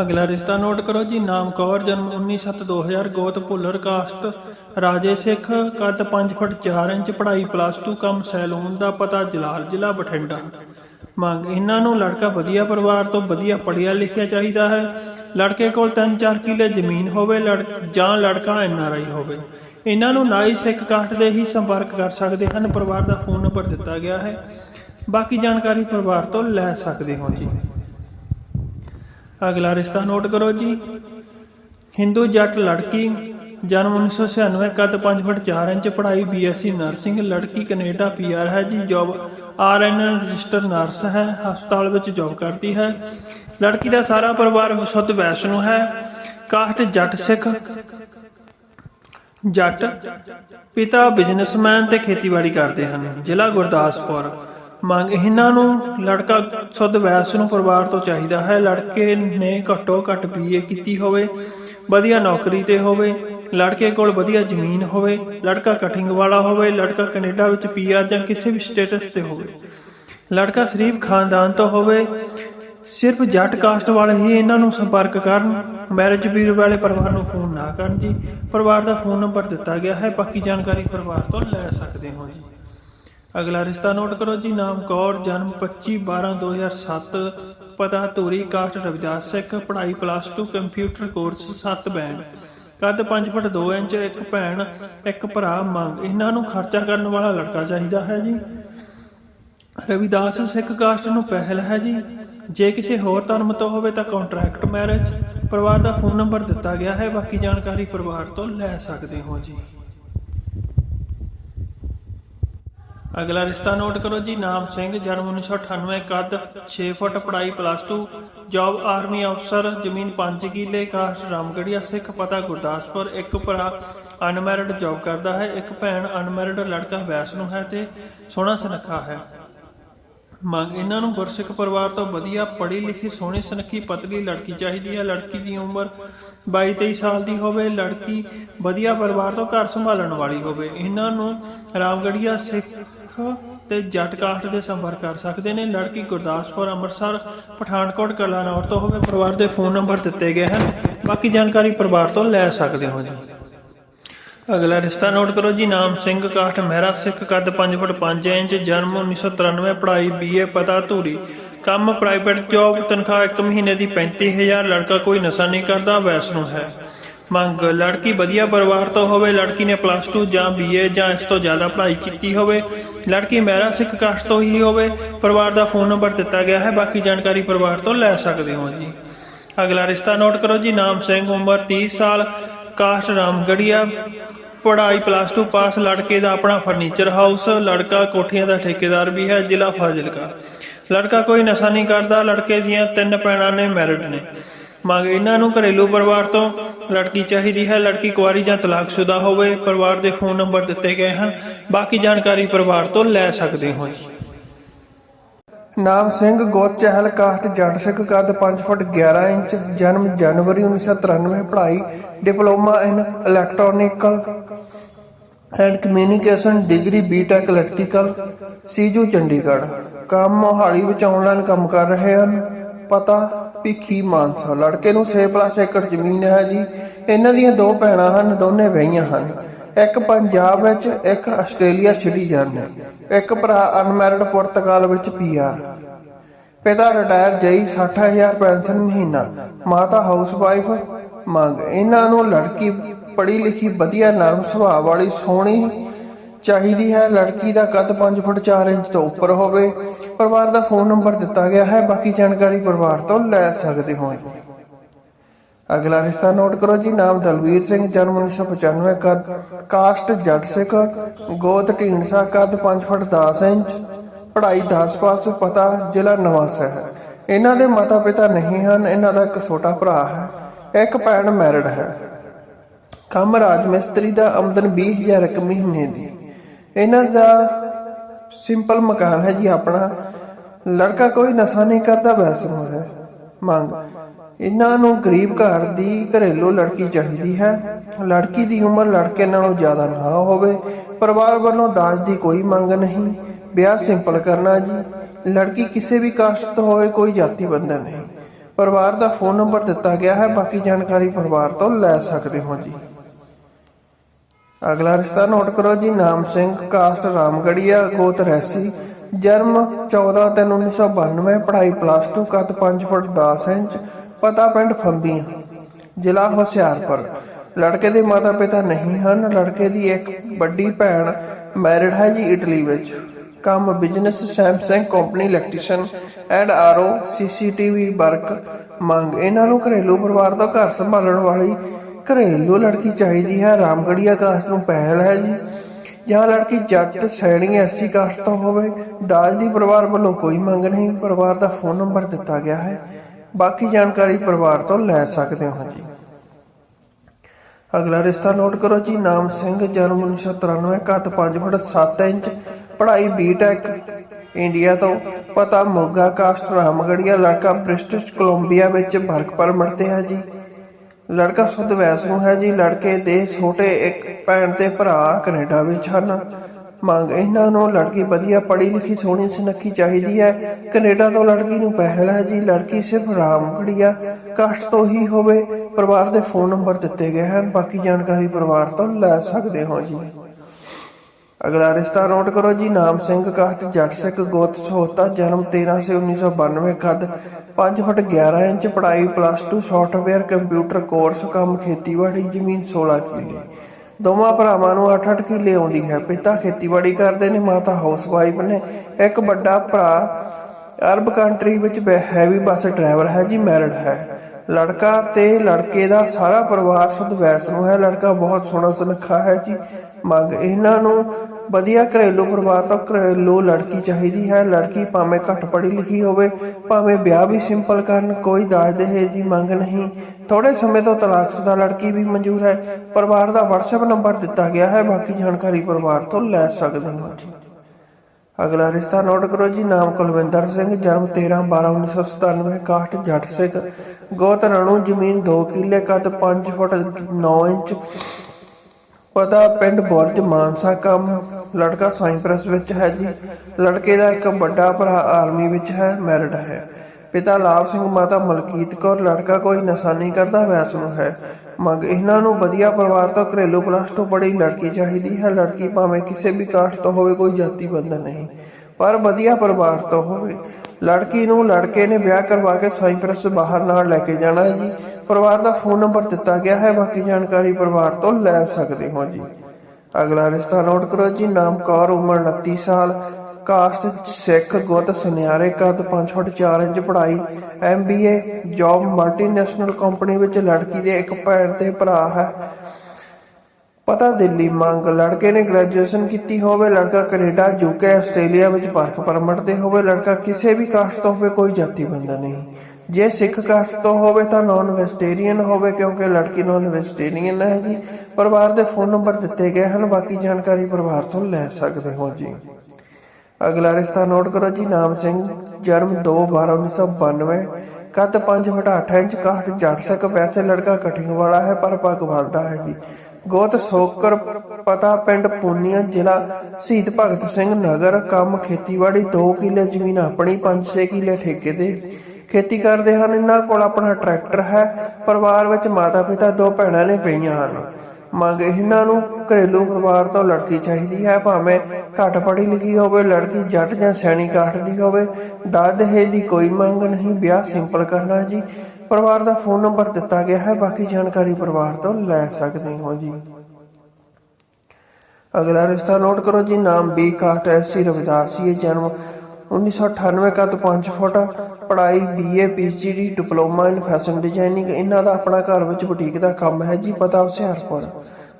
ਅਗਲਾ ਰਿਸ਼ਤਾ ਨੋਟ ਕਰੋ ਜੀ, ਨਾਮ ਕੌਰ, ਜਨਮ 19/7/2000 ਗੋਤ ਭੁੱਲਰ ਕਾਸਟ ਰਾਜੇ ਸਿੱਖ, ਕੱਦ 5 ਫੁੱਟ 4 ਇੰਚ, ਪੜ੍ਹਾਈ ਪਲੱਸ 2 ਕੰਮ, ਸੈਲੂਨ ਦਾ ਪਤਾ, ਜਲਾਲ ਜ਼ਿਲ੍ਹਾ ਬਠਿੰਡਾ। ਮੰਗ, ਇਹਨਾਂ ਨੂੰ ਲੜਕਾ ਵਧੀਆ ਪਰਿਵਾਰ ਤੋਂ ਵਧੀਆ ਪੜ੍ਹਿਆ ਲਿਖਿਆ ਚਾਹੀਦਾ ਹੈ। ਲੜਕੇ ਕੋਲ 3-4 ਕਿੱਲੇ ਜ਼ਮੀਨ ਹੋਵੇ, ਲੜ, ਜਾਂ ਲੜਕਾ ਐਨਆਰਆਈ ਹੋਵੇ, ਇਹਨਾਂ ਨੂੰ ਨਾਈ ਸਿੱਖ ਕਾਸਟ ਦੇ ਹੀ ਸੰਪਰਕ ਕਰ ਸਕਦੇ ਹਨ, ਪਰਿਵਾਰ ਦਾ ਫੋਨ ਨੰਬਰ ਦਿੱਤਾ ਗਿਆ ਹੈ। ਬਾਕੀ ਜਾਣਕਾਰੀ ਪਰਿਵਾਰ ਤੋਂ ਲੈ ਸਕਦੇ ਹੋ ਜੀ। ਅਗਲਾ ਰਿਸ਼ਤਾ ਨੋਟ ਕਰੋ ਜੀ। ਹਿੰਦੂ ਜੱਟ ਲੜਕੀ, ਜਨਮ 1996 ਕੱਦ 5 ਫੁੱਟ 4 ਇੰਚ, ਪੜ੍ਹਾਈ ਬੀਐਸਸੀ ਨਰਸਿੰਗ, ਲੜਕੀ ਕੈਨੇਡਾ ਪੀਆਰ ਹੈ ਜੀ, ਜੌਬ ਆਰਐਨ ਰਜਿਸਟਰ ਨਰਸ ਹੈ, ਹਸਪਤਾਲ ਵਿੱਚ ਜੌਬ ਕਰਦੀ ਹੈ। ਲੜਕੀ ਦਾ ਸਾਰਾ ਪਰਿਵਾਰ ਸ਼ੁੱਧ ਵੈਸ਼ਨੂ ਹੈ। ਕਾਸਟ ਜੱਟ ਸਿੱਖ। ਜੱਟ ਪਿਤਾ ਬਿਜ਼ਨਸਮੈਨ ਤੇ ਖੇਤੀਬਾੜੀ ਕਰਦੇ ਹਨ। ਜ਼ਿਲ੍ਹਾ ਗੁਰਦਾਸਪੁਰ। ਮੰਗ ਇਹਨਾਂ ਨੂੰ ਲੜਕਾ ਸੁੱਧ ਵੈਸ ਪਰਿਵਾਰ ਤੋਂ ਚਾਹੀਦਾ ਹੈ। ਲੜਕੇ ਨੇ ਘੱਟੋ ਘੱਟ ਬੀਏ ਕੀਤੀ ਹੋਵੇ, ਵਧੀਆ ਨੌਕਰੀ ਤੇ ਹੋਵੇ, ਲੜਕੇ ਕੋਲ ਵਧੀਆ ਜ਼ਮੀਨ ਹੋਵੇ, ਲੜਕਾ ਕਟਿੰਗ ਵਾਲਾ ਹੋਵੇ, ਲੜਕਾ ਕੈਨੇਡਾ ਵਿੱਚ ਪੀਆਰ ਜਾਂ ਕਿਸੇ ਵੀ ਸਟੇਟਸ ਤੇ ਹੋਵੇ। ਲੜਕਾ ਸ਼ਰੀਫ ਖਾਨਦਾਨ ਤੋਂ ਹੋਵੇ ਸਿਰਫ ਜੱਟ ਕਾਸਟ ਵਾਲੇ ਹੀ ਇਹਨਾਂ ਨੂੰ ਸੰਪਰਕ ਕਰਨ। ਮੈਰਿਜ ਬਿਊਰੋ ਵਾਲੇ ਪਰਿਵਾਰ ਨੂੰ ਫੋਨ ਨਾ ਕਰਨ ਜੀ। ਪਰਿਵਾਰ ਦਾ ਫੋਨ ਨੰਬਰ ਦਿੱਤਾ ਗਿਆ ਹੈ। ਬਾਕੀ ਜਾਣਕਾਰੀ ਪਰਿਵਾਰ ਤੋਂ ਲੈ ਸਕਦੇ ਹੋ ਜੀ। ਅਗਲਾ ਰਿਸ਼ਤਾ ਨੋਟ ਕਰੋ ਜੀ। ਨਾਮ ਕੌਰ, ਜਨਮ 25 12 2007 ਪਤਾ ਧੂਰੀ, ਕਾਸਟ ਰਵਿਦਾਸ ਸਿੱਖ। ਪੜ੍ਹਾਈ ਪਲੱਸ 2 ਕੰਪਿਊਟਰ ਕੋਰਸ 7 ਬੈਂਡ। ਕੱਦ 5 ਫੁੱਟ 2 ਇੰਚ, ਇੱਕ ਭੈਣ, ਇੱਕ ਭਰਾ ਮੰਗ। ਇਹਨਾਂ ਨੂੰ ਖਰਚਾ ਕਰਨ ਵਾਲਾ ਲੜਕਾ ਚਾਹੀਦਾ ਹੈ ਜੀ। ਰਵਿਦਾਸ ਸਿੱਖ ਕਾਸਟ ਨੂੰ ਪਹਿਲ ਹੈ ਜੀ। ਜੇ ਕਿਸੇ ਹੋਰ ਧਰਮ ਤੋਂ ਹੋਵੇ ਤਾਂ ਕੰਟਰੈਕਟ ਮੈਰਿਜ ਪਰਿਵਾਰ ਦਾ ਫੋਨ ਨੰਬਰ ਦਿੱਤਾ ਗਿਆ ਹੈ, ਬਾਕੀ ਜਾਣਕਾਰੀ ਪਰਿਵਾਰ ਤੋਂ ਲੈ ਸਕਦੇ ਹੋ ਜੀ। ਅਗਲਾ ਰਿਸ਼ਤਾ ਨੋਟ ਕਰੋ ਜੀ, ਨਾਮ ਸਿੰਘ, ਜਨਮ 1998 ਕੱਦ 6 ਫੁੱਟ, ਪੜ੍ਹਾਈ ਪਲੱਸ 2 ਜੌਬ ਆਰਮੀ ਅਫਸਰ ਜ਼ਮੀਨ 5 ਕਿੱਲੇ ਕਾਸਟ ਰਾਮਗੜੀਆ ਸਿੱਖ ਪਤਾ ਗੁਰਦਾਸਪੁਰ, ਇੱਕ ਭਰਾ ਅਨਮੈਰਿਡ ਜੌਬ ਕਰਦਾ ਹੈ, ਇੱਕ ਭੈਣ ਅਨਮੈਰਿਡ ਲੜਕਾ ਵੈਸ ਨੂੰ ਹੈ ਤੇ ਸੋਹਣਾ ਸੁਨੱਖਾ ਹੈ। ਮੰਗ ਇਹਨਾਂ ਨੂੰ ਗੁਰਸਿੱਖ ਪਰਿਵਾਰ ਤੋਂ ਵਧੀਆ ਪੜ੍ਹੀ ਲਿਖੀ, ਸੋਹਣੀ ਸੁਨੱਖੀ ਪਤਲੀ ਲੜਕੀ ਚਾਹੀਦੀ ਹੈ। ਲੜਕੀ ਦੀ ਉਮਰ 22 23 ਸਾਲ ਦੀ ਹੋਵੇ, ਲੜਕੀ ਵਧੀਆ ਪਰਿਵਾਰ ਤੋਂ ਘਰ ਸੰਭਾਲਣ ਵਾਲੀ ਹੋਵੇ, ਇਹਨਾਂ ਨੂੰ ਰਾਮਗੜੀਆ ਸਿੱਖ ਤੇ ਜੱਟ ਕਾਸਟ ਦੇ ਸੰਪਰਕ ਕਰ ਸਕਦੇ ਨੇ। ਲੜਕੀ ਗੁਰਦਾਸਪੁਰ, ਅੰਮ੍ਰਿਤਸਰ, ਪਠਾਨਕੋਟ, ਕਲਾਨੌਰ ਤੋਂ ਹੋਵੇ, ਪਰਿਵਾਰ ਦੇ ਫੋਨ ਨੰਬਰ ਦਿੱਤੇ ਗਏ ਹਨ। ਬਾਕੀ ਜਾਣਕਾਰੀ ਪਰਿਵਾਰ ਤੋਂ ਲੈ ਸਕਦੇ ਹੋ ਜੀ। ਅਗਲਾ ਰਿਸ਼ਤਾ ਨੋਟ ਕਰੋ ਜੀ, ਨਾਮ ਸਿੰਘ, ਕਾਸਟ ਮਹਿਰਾ, ਸਿੱਖ, ਕੱਦ 5 ਫੁੱਟ 5 ਇੰਚ, ਜਨਮ 1993 ਪੜ੍ਹਾਈ ਬੀਏ ਪਤਾ ਧੂਰੀ। ਕੰਮ ਪ੍ਰਾਈਵੇਟ ਜੌਬ ਤਨਖਾਹ 1 ਮਹੀਨੇ ਦੀ 35000 ਲੜਕਾ ਕੋਈ ਨਸ਼ਾ ਨਹੀਂ ਕਰਦਾ ਵੈਸ ਨੂੰ ਹੈ। ਮੰਗ, ਲੜਕੀ ਵਧੀਆ ਪਰਿਵਾਰ ਤੋਂ ਹੋਵੇ, ਲੜਕੀ ਨੇ ਪਲੱਸ 2 ਜਾਂ ਬੀਏ ਜਾਂ ਇਸ ਤੋਂ ਜ਼ਿਆਦਾ ਪੜ੍ਹਾਈ ਕੀਤੀ ਹੋਵੇ, ਲੜਕੀ ਮਹਿਰਾ, ਸਿੱਖ, ਕਾਸਟ ਤੋਂ ਹੀ ਹੋਵੇ, ਪਰਿਵਾਰ ਦਾ ਫੋਨ ਨੰਬਰ ਦਿੱਤਾ ਗਿਆ ਹੈ, ਬਾਕੀ ਜਾਣਕਾਰੀ ਪਰਿਵਾਰ ਤੋਂ ਲੈ ਸਕਦੇ ਹੋ ਜੀ। ਅਗਲਾ ਰਿਸ਼ਤਾ ਨੋਟ ਕਰੋ ਜੀ, ਨਾਮ ਸਿੰਘ, ਉਮਰ 30 ਸਾਲ, ਕਾਸਟ ਰਾਮਗੜੀਆ ਪੜ੍ਹਾਈ ਪਲੱਸ 2 ਪਾਸ ਲੜਕੇ ਦਾ ਆਪਣਾ ਫਰਨੀਚਰ ਹਾਊਸ ਲੜਕਾ ਕੋਠੀਆਂ ਦਾ ਠੇਕੇਦਾਰ ਵੀ ਹੈ, ਜ਼ਿਲ੍ਹਾ ਫਾਜ਼ਿਲਕਾ। ਲੜਕਾ ਕੋਈ ਨਸ਼ਾ ਨਹੀਂ ਕਰਦਾ, ਲੜਕੇ ਦੀਆਂ ਤਿੰਨ ਭੈਣਾਂ ਨੇ ਮੈਰਿਡ ਨੇ। ਮੰਗ ਇਹਨਾਂ ਨੂੰ ਘਰੇਲੂ ਪਰਿਵਾਰ ਤੋਂ, ਲੜਕੀ ਚਾਹੀਦੀ ਹੈ, ਲੜਕੀ ਕੁਆਰੀ ਜਾਂ ਤਲਾਕਸ਼ੁਦਾ ਹੋਵੇ, ਪਰਿਵਾਰ ਦੇ ਫੋਨ ਨੰਬਰ ਦਿੱਤੇ ਗਏ ਹਨ, ਬਾਕੀ ਜਾਣਕਾਰੀ ਪਰਿਵਾਰ ਤੋਂ ਲੈ ਸਕਦੇ ਹੋ ਜੀ। ਨਾਮ ਸਿੰਘ ਗੋਤ ਚਹਿਲ ਕਾਸਟ ਜੱਟ ਸਿੱਖ ਕੱਦ 5 ਫੁੱਟ 11 ਇੰਚ, ਜਨਮ ਜਨਵਰੀ 1993 ਪੜ੍ਹਾਈ, diploma in electronical and communication degree BTech electrical ਸੀਜੂ Chandigarh. ਕੰਮ ਮੋਹਾਲੀ ਵਿੱਚ ਆਨਲਾਈਨ ਕੰਮ ਕਰ ਰਹੇ ਹਨ। ਪਤਾ, ਭਿੱਖੀ, ਮਾਨਸਾ। ਲੜਕੇ ਨੂੰ 6 ਪਲੱਸ ਏਕੜ ਜ਼ਮੀਨ ਹੈ ਜੀ। ਇਹਨਾਂ ਦੀਆਂ ਦੋ ਭੈਣਾਂ ਹਨ, ਦੋਨੇ ਵਹੀਆਂ ਹਨ। ਇੱਕ ਪੰਜਾਬ ਵਿੱਚ, ਇੱਕ ਆਸਟ੍ਰੇਲੀਆ ਸਿਟੀਜ਼ਨ ਇੱਕ ਭਰਾ ਅਨਮੈਰਿਡ ਪੁਰਤਗਾਲ ਵਿੱਚ ਪੀਆਰ ਪਿਤਾ ਰਿਟਾਇਰ ਜਈ 60000 ਪੈਨਸ਼ਨ ਮਹੀਨਾ, ਮਾਤਾ ਹਾਊਸਵਾਈਫ ਮੰਗ। ਇਹਨਾਂ ਨੂੰ ਲੜਕੀ ਪੜ੍ਹੀ ਲਿਖੀ ਵਧੀਆ ਨਰਮ ਸੁਭਾਅ ਵਾਲੀ ਸੋਹਣੀ ਚਾਹੀਦੀ ਹੈ। ਲੜਕੀ ਦਾ ਕੱਦ 5 ਫੁੱਟ 4 ਇੰਚ ਤੋਂ ਉੱਪਰ ਹੋਵੇ। ਪਰਿਵਾਰ ਦਾ ਫੋਨ ਨੰਬਰ ਦਿੱਤਾ ਗਿਆ ਹੈ। ਬਾਕੀ ਜਾਣਕਾਰੀ ਪਰਿਵਾਰ ਤੋਂ ਲੈ ਸਕਦੇ ਹੋ। ਅਗਲਾ ਰਿਸ਼ਤਾ ਨੋਟ ਕਰੋ ਜੀ, ਨਾਮ ਦਲਵੀਰ ਸਿੰਘ, ਜਨਮ 1995 ਕੱਦ? ਕਾਸਟ ਜੱਟ ਸਿੱਖ ਗੋਤ ਢੀਂਡਸਾ, ਕੱਦ? 5 ਫੁੱਟ 10 ਇੰਚ, ਪੜ੍ਹਾਈ 10 ਪਾਸ, ਪਤਾ ਜ਼ਿਲ੍ਹਾ ਨਵਾਂਸ਼ਹਿਰ ਹੈ ਇਹਨਾਂ ਦੇ ਮਾਤਾ ਪਿਤਾ ਨਹੀਂ ਹਨ, ਇਹਨਾਂ ਦਾ ਇੱਕ ਛੋਟਾ ਭਰਾ ਹੈ, ਇੱਕ ਭੈਣ ਮੈਰਿਡ ਹੈ। ਕੰਮ ਰਾਜ ਮਿਸਤਰੀ ਦਾ ਆਮਦਨ 20000 ਇੱਕ ਮਹੀਨੇ ਦੀ। ਇਹਨਾਂ ਦਾ ਸਿੰਪਲ ਮਕਾਨ ਹੈ ਜੀ ਆਪਣਾ। ਲੜਕਾ ਕੋਈ ਨਸ਼ਾ ਨਹੀਂ ਕਰਦਾ ਵੈਸੇ ਹੈ। ਮੰਗ। ਇਹਨਾਂ ਨੂੰ ਗਰੀਬ ਘਰ ਦੀ ਘਰੇਲੂ ਲੜਕੀ ਚਾਹੀਦੀ ਹੈ। ਲੜਕੀ ਦੀ ਉਮਰ ਲੜਕੇ ਨਾਲੋਂ ਜ਼ਿਆਦਾ ਨਾ ਹੋਵੇ। ਪਰਿਵਾਰ ਵੱਲੋਂ ਦਾਜ ਦੀ ਕੋਈ ਮੰਗ ਨਹੀਂ। ਵਿਆਹ ਸਿੰਪਲ ਕਰਨਾ ਜੀ। ਲੜਕੀ ਕਿਸੇ ਵੀ ਕਾਸਟ ਤੋਂ ਹੋਵੇ, ਕੋਈ ਜਾਤੀ ਬੰਧਨ ਨਹੀਂ। ਪਰਿਵਾਰ ਦਾ ਫੋਨ ਨੰਬਰ ਦਿੱਤਾ ਗਿਆ ਹੈ। ਬਾਕੀ ਜਾਣਕਾਰੀ ਪਰਿਵਾਰ ਤੋਂ ਲੈ ਸਕਦੇ ਹੋ ਜੀ। ਅਗਲਾ ਰਿਸ਼ਤਾ ਨੋਟ ਕਰੋ ਜੀ। ਨਾਮ ਸਿੰਘ ਕਾਸਟ ਰਾਮਗੜੀਆ, ਗੋਤ ਰੈਸੀ ਜਨਮ 14 ਤਿੰਨ 1992 ਪੜ੍ਹਾਈ ਪਲੱਸ 2 ਕੱਦ 5 ਫੁੱਟ 10 ਇੰਚ। ਪਤਾ ਪਿੰਡ ਫੰਬੀ ਜ਼ਿਲ੍ਹਾ ਹੁਸ਼ਿਆਰਪੁਰ। ਲੜਕੇ ਦੇ ਮਾਤਾ ਪਿਤਾ ਨਹੀਂ ਹਨ, ਲੜਕੇ ਦੀ ਇੱਕ ਵੱਡੀ ਭੈਣ ਮੈਰਿਡ ਹੈ ਜੀ ਇਟਲੀ ਵਿੱਚ। ਕੰਮ business, Samsung company, electrician and RO CCTV work ਮੰਗ। ਇਹਨਾਂ ਨੂੰ ਘਰੇਲੂ ਪਰਿਵਾਰ ਤੋਂ ਘਰ ਸੰਭਾਲਣ ਵਾਲੀ ਘਰੇਲੂ ਲੜਕੀ ਚਾਹੀਦੀ ਹੈ। ਰਾਮਗੜੀਆ ਕਾਸਟ ਨੂੰ ਪਹਿਲ ਹੈ ਜੀ। ਜਾਂ ਲੜਕੀ ਜੱਟ, ਸੈਣੀ ਐਸੀ ਕਾਸਟ ਤੋਂ ਹੋਵੇ। ਦਾਜ ਦੀ ਪਰਿਵਾਰ ਵੱਲੋਂ ਕੋਈ ਮੰਗ ਨਹੀਂ। ਪਰਿਵਾਰ ਦਾ ਫੋਨ ਨੰਬਰ ਦਿੱਤਾ ਗਿਆ ਹੈ। ਬਾਕੀ ਜਾਣਕਾਰੀ ਪਰਿਵਾਰ ਤੋਂ ਲੈ ਸਕਦੇ ਹੋ ਜੀ। ਅਗਲਾ ਰਿਸ਼ਤਾ ਨੋਟ ਕਰੋ ਜੀ, ਨਾਮ ਸਿੰਘ, ਜਨਮ 1993 ਕੱਦ 5 ਫੁੱਟ 7 ਇੰਚ, ਪੜ੍ਹਾਈ ਬੀਟੈਕ ਇੰਡੀਆ ਤੋਂ। ਪਤਾ ਮੋਗਾ ਕਾਸਟ ਰਾਮਗੜੀਆ ਲੜਕਾ ਬ੍ਰਿਟਿਸ਼ ਕੋਲੰਬੀਆ ਵਿੱਚ ਵਰਕ ਪਰਮਿਟ ਤੇ ਹੈ ਜੀ। ਲੜਕਾ ਸੁਧ ਵੈਸ ਨੂੰ ਹੈ ਜੀ, ਲੜਕੇ ਦੇ ਛੋਟੇ ਇੱਕ ਭੈਣ ਤੇ ਭਰਾ ਕੈਨੇਡਾ ਵਿੱਚ ਹਨ। ਮੰਗ ਇਹਨਾਂ ਨੂੰ, ਲੜਕੀ ਵਧੀਆ ਪੜ੍ਹੀ ਲਿਖੀ, ਸੋਹਣੀ ਸੁਨੱਖੀ ਚਾਹੀਦੀ ਹੈ। ਕੈਨੇਡਾ ਤੋਂ ਲੜਕੀ ਨੂੰ ਪਹਿਲ ਹੈ ਜੀ, ਲੜਕੀ ਸਿਰਫ ਰਾਮਗੜੀਆ ਕਾਸਟ ਤੋਂ ਹੀ ਹੋਵੇ, ਪਰਿਵਾਰ ਦੇ ਫੋਨ ਨੰਬਰ ਦਿੱਤੇ ਗਏ ਹਨ, ਬਾਕੀ ਜਾਣਕਾਰੀ ਪਰਿਵਾਰ ਤੋਂ ਲੈ ਸਕਦੇ ਹੋ ਜੀ। ਅਗਲਾ ਰਿਸ਼ਤਾ ਨੋਟ ਕਰੋ ਜੀ, ਨਾਮ ਸਿੰਘ, ਕਾਸਟ, ਜੱਟ ਸਿੱਖ, ਗੋਤ ਸਹੋਤਾ ਜਨਮ 13 ਸੇ 1992 ਕੱਦ 5 ਫੁੱਟ 11 ਇੰਚ, ਪੜ੍ਹਾਈ ਪਲੱਸ 2 ਸੌਫਟਵੇਅਰ ਕੰਪਿਊਟਰ ਕੋਰਸ ਕੰਮ ਖੇਤੀਬਾੜੀ, ਜ਼ਮੀਨ 16 ਕਿੱਲੇ। ਦੋਵਾਂ ਭਰਾਵਾਂ ਨੂੰ 8-8 ਕਿੱਲੇ ਆਉਂਦੀ ਹੈ। ਪਿਤਾ ਖੇਤੀਬਾੜੀ ਕਰਦੇ ਨੇ, ਮਾਤਾ ਹਾਊਸਵਾਈਫ ਨੇ। ਇੱਕ ਵੱਡਾ ਭਰਾ ਅਰਬ ਕੰਟਰੀ ਵਿੱਚ ਹੈਵੀ ਬੱਸ ਡਰਾਈਵਰ ਹੈ ਜੀ ਮੈਰਿਡ ਹੈ। ਲੜਕਾ ਤੇ ਲੜਕੇ ਦਾ ਸਾਰਾ ਪਰਿਵਾਰ ਸੁਧ ਵੈਸ ਨੂੰ ਹੈ। ਲੜਕਾ ਬਹੁਤ ਸੋਹਣਾ ਸੁਨੱਖਾ ਹੈ ਜੀ। ਮੰਗ ਇਹਨਾਂ ਨੂੰ ਵਧੀਆ ਘਰੇਲੂ ਪਰਿਵਾਰ ਤੋਂ ਘਰੇਲੂ ਲੜਕੀ ਚਾਹੀਦੀ ਹੈ। ਲੜਕੀ ਭਾਵੇਂ ਘੱਟ ਪੜ੍ਹੀ ਲਿਖੀ ਹੋਵੇ, ਭਾਵੇਂ ਵਿਆਹ ਵੀ ਸਿੰਪਲ ਕਰਨ, ਕੋਈ ਦਾਜ ਦਹੇਜ ਦੀ ਮੰਗ ਨਹੀਂ। ਥੋੜੇ ਸਮੇਂ ਤੋਂ ਤਲਾਕਸ਼ੁਦਾ ਲੜਕੀ ਵੀ ਮਨਜ਼ੂਰ ਹੈ। ਪਰਿਵਾਰ ਦਾ WhatsApp ਨੰਬਰ ਦਿੱਤਾ ਗਿਆ ਹੈ। ਬਾਕੀ ਜਾਣਕਾਰੀ ਪਰਿਵਾਰ ਤੋਂ ਲੈ ਸਕਦੇ ਹੋ ਅਗਲਾ ਰਿਸ਼ਤਾ ਨੋਟ ਕਰੋ ਜੀ। ਨਾਮ ਕੁਲਵਿੰਦਰ ਸਿੰਘ, ਜਨਮ 13 12 1997 ਕਾਸਟ ਜੱਟ ਸਿੱਖ। ਗੋਤ ਰਣੂ ਜ਼ਮੀਨ 2 ਕਿੱਲੇ, ਕੱਦ 5 ਫੁੱਟ 9 ਇੰਚ। ਪਤਾ ਪਿੰਡ ਬੁਰਜ, ਮਾਨਸਾ, ਕੰਮ। ਲੜਕਾ ਸਾਈਪ੍ਰਸ ਵਿੱਚ ਹੈ ਜੀ। ਲੜਕੇ ਦਾ ਇੱਕ ਵੱਡਾ ਭਰਾ ਆਰਮੀ ਵਿੱਚ ਹੈ, ਮੈਰਿਡ ਹੈ। ਪਿਤਾ ਲਾਭ ਸਿੰਘ, ਮਾਤਾ ਮਲਕੀਤ ਕੌਰ, ਲੜਕਾ ਕੋਈ ਨਸ਼ਾ ਨਹੀਂ ਕਰਦਾ ਵੈਸ ਹੈ। ਮੰਗ ਇਹਨਾਂ ਨੂੰ ਵਧੀਆ ਪਰਿਵਾਰ ਤੋਂ ਘਰੇਲੂ ਪਲੱਸ ਤੋਂ ਪੜ੍ਹੀ ਲੜਕੀ ਚਾਹੀਦੀ ਹੈ। ਲੜਕੀ ਭਾਵੇਂ ਕਿਸੇ ਵੀ ਕਾਸਟ ਤੋਂ ਹੋਵੇ, ਕੋਈ ਜਾਤੀ ਬੰਧਨ ਨਹੀਂ, ਪਰ ਵਧੀਆ ਪਰਿਵਾਰ ਤੋਂ ਹੋਵੇ। ਲੜਕੀ ਨੂੰ ਲੜਕੇ ਨੇ ਵਿਆਹ ਕਰਵਾ ਕੇ ਸਾਈਪ੍ਰਸ ਬਾਹਰ ਨਾਲ ਲੈ ਕੇ ਜਾਣਾ ਹੈ ਜੀ। ਪਰਿਵਾਰ ਦਾ ਫੋਨ ਨੰਬਰ ਦਿੱਤਾ ਗਿਆ ਹੈ। ਬਾਕੀ ਜਾਣਕਾਰੀ ਪਰਿਵਾਰ ਤੋਂ ਲੈ ਸਕਦੇ ਹੋ ਜੀ। ਅਗਲਾ ਰਿਸ਼ਤਾ ਨੋਟ ਕਰੋ ਜੀ ਨਾਮ ਕੌਰ ਉਮਰ 29 ਸਾਲ, ਕਾਸਟ ਸਿੱਖ ਗੁੱਤ ਸੁਨਿਆਰੇ ਕੱਦ 5 ਫੁੱਟ 4 ਇੰਚ ਪੜ੍ਹਾਈ ਐਮਬੀਏ ਜੌਬ ਮਲਟੀਨੈਸ਼ਨਲ ਕੰਪਨੀ ਵਿੱਚ ਲੜਕੀ ਦੇ ਇੱਕ ਭੈਣ ਤੇ ਭਰਾ ਹੈ। ਪਤਾ ਦਿੱਲੀ ਮੰਗ, ਲੜਕੇ ਨੇ ਗ੍ਰੈਜੂਏਸ਼ਨ ਕੀਤੀ ਹੋਵੇ, ਲੜਕਾ ਕੈਨੇਡਾ ਯੂਕੇ ਆਸਟ੍ਰੇਲੀਆ ਵਿੱਚ ਵਰਕ ਪਰਮਿਟ ਤੇ ਹੋਵੇ, ਲੜਕਾ ਕਿਸੇ ਵੀ ਕਾਸਟ ਤੋਂ ਹੋਵੇ, ਕੋਈ ਜਾਤੀ ਬੰਦਾ ਨਹੀਂ। ਜੇ ਸਿੱਖ ਕਾਸਟ ਤੋਂ ਹੋਵੇ ਤਾਂ ਨਾਨ ਵੈਜੀਟੇਰੀਅਨ ਹੋਵੇ, ਕਿਉਂਕਿ ਲੜਕੀ ਨਾਨ ਵੈਜੀਟੇਰੀਅਨ ਹੈ ਜੀ। ਪਰਿਵਾਰ ਦੇ ਫੋਨ ਨੰਬਰ ਦਿੱਤੇ ਗਏ ਹਨ, ਬਾਕੀ ਜਾਣਕਾਰੀ ਪਰਿਵਾਰ ਤੋਂ ਲੈ ਸਕਦੇ ਹੋ ਜੀ। ਅਗਲਾ ਰਿਸ਼ਤਾ ਨੋਟ ਕਰੋ ਜੀ, ਨਾਮ ਸਿੰਘ, ਜਨਮ 2 12 1992 ਕੱਦ 5 ਫੁੱਟ 8 ਇੰਚ ਕਾਠ ਜੱਟ ਸਕ ਵੈਸੇ ਲੜਕਾ ਕਟਿੰਗ ਵਾਲਾ ਹੈ, ਪਰ ਪੱਗ ਬੰਨਦਾ ਹੈ ਜੀ। ਗੋਤ ਸੋਕਰ ਪਤਾ ਪਿੰਡ ਪੂਨੀਆ, ਜ਼ਿਲ੍ਹਾ ਸ਼ਹੀਦ ਭਗਤ ਸਿੰਘ ਨਗਰ। ਕੰਮ ਖੇਤੀਬਾੜੀ 2 ਕਿੱਲੇ, ਜ਼ਮੀਨ ਆਪਣੀ 5-6 ਕਿੱਲੇ ਠੇਕੇ ਤੇ। ਖੇਤੀ ਕਰਦੇ ਹਨ, ਇਹਨਾਂ ਕੋਲ ਆਪਣਾ ਟਰੈਕਟਰ ਹੈ, ਪਰਿਵਾਰ ਵਿੱਚ ਮਾਤਾ ਪਿਤਾ ਦੋ ਭੈਣਾਂ ਨੇ ਪਈਆਂ ਹਨ। ਮੰਗ ਇਹਨਾਂ ਨੂੰ ਘਰੇਲੂ ਪਰਿਵਾਰ ਤੋਂ ਲੜਕੀ ਚਾਹੀਦੀ ਹੈ, ਭਾਵੇਂ ਘੱਟ ਪੜ੍ਹੀ ਲਿਖੀ ਹੋਵੇ, ਲੜਕੀ ਜੱਟ ਜਾਂ ਸੈਣੀ ਕਾਠ ਦੀ ਹੋਵੇ। ਦਾਜ ਦਹੇਜ ਦੀ ਕੋਈ ਮੰਗ ਨਹੀਂ, ਵਿਆਹ ਸਿੰਪਲ ਕਰਨਾ ਜੀ। ਪਰਿਵਾਰ ਦਾ ਫੋਨ ਨੰਬਰ ਦਿੱਤਾ ਗਿਆ ਹੈ, ਬਾਕੀ ਜਾਣਕਾਰੀ ਪਰਿਵਾਰ ਤੋਂ ਲੈ ਸਕਦੇ ਹੋ ਜੀ। ਅਗਲਾ ਰਿਸ਼ਤਾ ਨੋਟ ਕਰੋ ਜੀ, ਨਾਮ ਬੀ ਕਾਸਟ ਐਸਸੀ ਰਵਿਦਾਸੀ ਜਨਮ 1998 ਕੱਤ 5 ਫੁੱਟ, ਪੜ੍ਹਾਈ BA PGD diploma in fashion designing ਇਹਨਾਂ ਦਾ ਆਪਣਾ ਘਰ ਵਿੱਚ ਬੁਟੀਕ ਦਾ ਕੰਮ ਹੈ ਜੀ ਪਤਾ ਹੁਸ਼ਿਆਰਪੁਰ।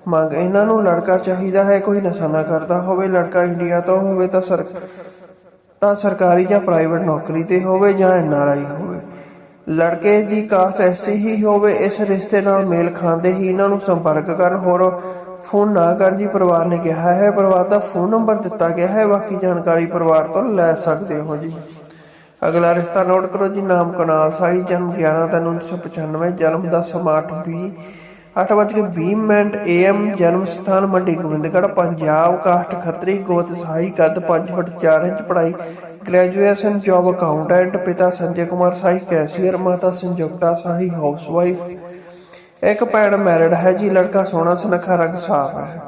ਮੰਗ ਇਹਨਾਂ ਨੂੰ ਲੜਕਾ ਚਾਹੀਦਾ ਹੈ, ਕੋਈ ਨਸ਼ਾ ਨਾ ਕਰਦਾ ਹੋਵੇ, ਲੜਕਾ ਇੰਡੀਆ ਤੋਂ ਹੋਵੇ ਤਾਂ ਸਰ ਤਾਂ ਸਰਕਾਰੀ ਜਾਂ ਪ੍ਰਾਈਵੇਟ ਨੌਕਰੀ ਤੇ ਹੋਵੇ ਜਾਂ ਐਨਆਰਆਈ ਹੋਵੇ। ਲੜਕੇ ਦੀ ਕਾਸਟ ਐਸੀ ਹੀ ਹੋਵੇ, ਇਸ ਰਿਸ਼ਤੇ ਨਾਲ ਮੇਲ ਖਾਂਦੇ ਹੀ ਇਹਨਾਂ ਨੂੰ ਸੰਪਰਕ ਕਰਨ ਹੋਰ ਫੋਨ ਨਾ ਕਰਨ ਜੀ, ਪਰਿਵਾਰ ਨੇ ਕਿਹਾ ਹੈ, ਪਰਿਵਾਰ ਦਾ ਫੋਨ ਨੰਬਰ ਦਿੱਤਾ ਗਿਆ ਹੈ, ਬਾਕੀ ਜਾਣਕਾਰੀ ਪਰਿਵਾਰ ਤੋਂ ਲੈ ਸਕਦੇ ਹੋ ਜੀ। ਅਗਲਾ ਰਿਸ਼ਤਾ ਨੋਟ ਕਰੋ ਜੀ, ਨਾਮ ਕਨਾਲ ਸਾਈ, ਜਨਮ 11 ਤਿੰਨ 1995 ਜਨਮ ਦਾ ਸਮਾਂ 8 8:20 ਮਿੰਟ ਏਐਮ ਜਨਮ ਸਥਾਨ ਮੰਡੀ ਗੋਬਿੰਦਗੜ੍ਹ, ਪੰਜਾਬ, ਕਾਸਟ ਖੱਤਰੀ, ਗੋਤ ਸਾਈ, ਕੱਦ 5 ਫੁੱਟ 4 ਇੰਚ ਪੜ੍ਹਾਈ, ਗ੍ਰੈਜੂਏਸ਼ਨ, ਜੌਬ ਅਕਾਊਂਟੈਂਟ, ਪਿਤਾ ਸੰਜੇ ਕੁਮਾਰ ਸਾਈ, ਕੈਸ਼ੀਅਰ, ਮਾਤਾ ਸੰਯੁਕਤਾ ਸਾਈ, ਹਾਊਸਵਾਈਫ ਇੱਕ ਭੈਣ ਮੈਰਿਡ ਹੈ ਜੀ, ਲੜਕਾ ਸੋਹਣਾ, ਸੁਨੱਖਾ, ਰੰਗ ਸਾਫ਼ ਹੈ।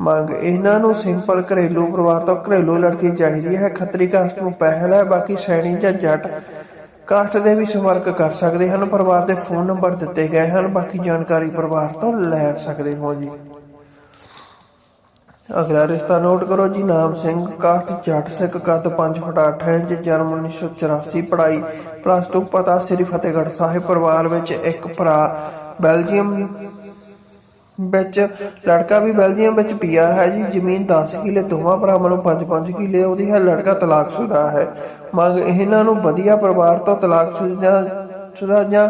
ਮੰਗ, ਇਹਨਾਂ ਨੂੰ ਸਿੰਪਲ ਘਰੇਲੂ ਪਰਿਵਾਰ ਤੋਂ ਘਰੇਲੂ ਲੜਕੀ ਚਾਹੀਦੀ ਹੈ। ਖੱਤਰੀ ਕਾਸਟ ਨੂੰ ਪਹਿਲ ਹੈ, ਬਾਕੀ ਸੈਣੀ ਜਾਂ ਜੱਟ ਕਾਸਟ ਦੇ ਵੀ ਸੰਪਰਕ ਕਰ ਸਕਦੇ ਹਨ। ਪਰਿਵਾਰ ਦੇ ਫੋਨ ਨੰਬਰ ਦਿੱਤੇ ਗਏ ਹਨ, ਬਾਕੀ ਜਾਣਕਾਰੀ ਪਰਿਵਾਰ ਤੋਂ ਲੈ ਸਕਦੇ ਹੋ ਜੀ। ਅਗਲਾ ਰਿਸ਼ਤਾ ਨੋਟ ਕਰੋ ਜੀ, ਨਾਮ ਸਿੰਘ, ਕਾਸਟ ਜੱਟ, ਸਿੱਖ ਕੱਦ 5 ਫੁੱਟ 8 ਇੰਚ, ਜਨਮ 1984 ਪੜ੍ਹਾਈ ਪਲੱਸ 2 ਪਤਾ ਸ੍ਰੀ ਫਤਿਹਗੜ੍ਹ ਸਾਹਿਬ, ਪਰਿਵਾਰ ਵਿੱਚ ਇੱਕ ਭਰਾ ਬੈਲਜੀਅਮ ਵਿੱਚ, ਲੜਕਾ ਵੀ ਬੈਲਜੀਅਮ ਵਿੱਚ ਪੀਆਰ ਹੈ ਜੀ, ਜ਼ਮੀਨ 10 ਕਿੱਲੇ, ਦੋਵਾਂ ਭਰਾਵਾਂ ਨੂੰ 5-5 ਕਿੱਲੇ, ਉਹਦੀ ਹੈ, ਲੜਕਾ ਤਲਾਕਸ਼ੁਦਾ ਹੈ। ਮੰਗ ਇਹਨਾਂ ਨੂੰ ਵਧੀਆ ਪਰਿਵਾਰ ਤੋਂ ਤਲਾਕਸ਼ੁਦਾ ਸ਼ੁਦਾ ਜਾਂ